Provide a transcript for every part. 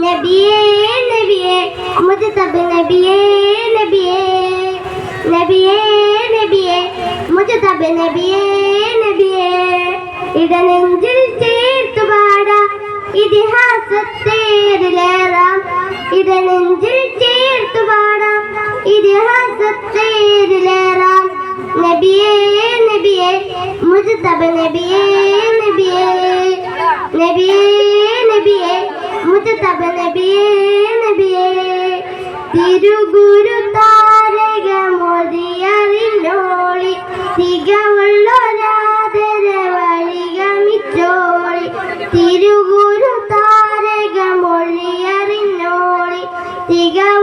നബിയേ നബിയേ മുജതബ് നബിയേ നബിയേ നബിയേ നബിയേ മുജതബ് നബിയേ നബിയേ. ഇടനെഞ്ചിൽ ചേർത്തു പാടാ ഇതിഹാസത്തേരിലേറാം ഇടനെഞ്ചിൽ ചേർത്തു പാടാം ഇതിഹാസത്തേരിലേറാം നബിയേ നബിയേ മുജതബ് നബിയേ നബിയേ. നബിയേ നബിയേ മുജതബ് നബിയേ നബിയേ. തിരുഗുരു താരക മോദിയറിഞ്ഞോളി വഴി വഴികമിച്ചോളി തിരുഗുരു താരക മൊഴിയറിഞ്ഞോളി തികവുള്ളൊരാദര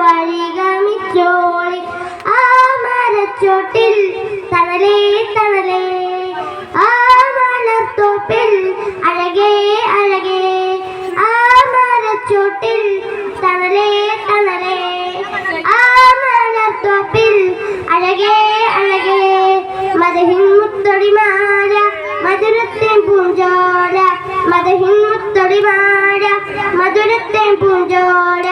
വഴികമിച്ചോളി ആ മരച്ചോട്ടിൽ തണലേ തണലേ. ആ മലർത്തോപ്പിൽ അഴകേ അഴകേ മദഹിൻ മുത്തൊടിമാല മധുരത്തെ പൂഞ്ചോര മദഹിൻ മുത്തൊടിമാല മധുരത്തെ പൂഞ്ചോര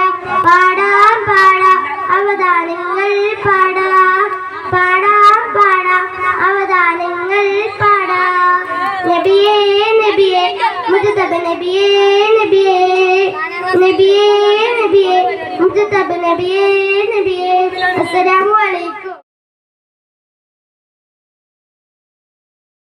പാടാം പാടാം അവതാരങ്ങൾ പാടാം പാടാം പാടാം അവതാരങ്ങൾ പാടാം. നബിയേ നബിയേ മുജതബ നബിയേ നബിയേ നബിയേ നബിയേ മുജതബ നബിയേ നബിയേ. അസ്സലാമു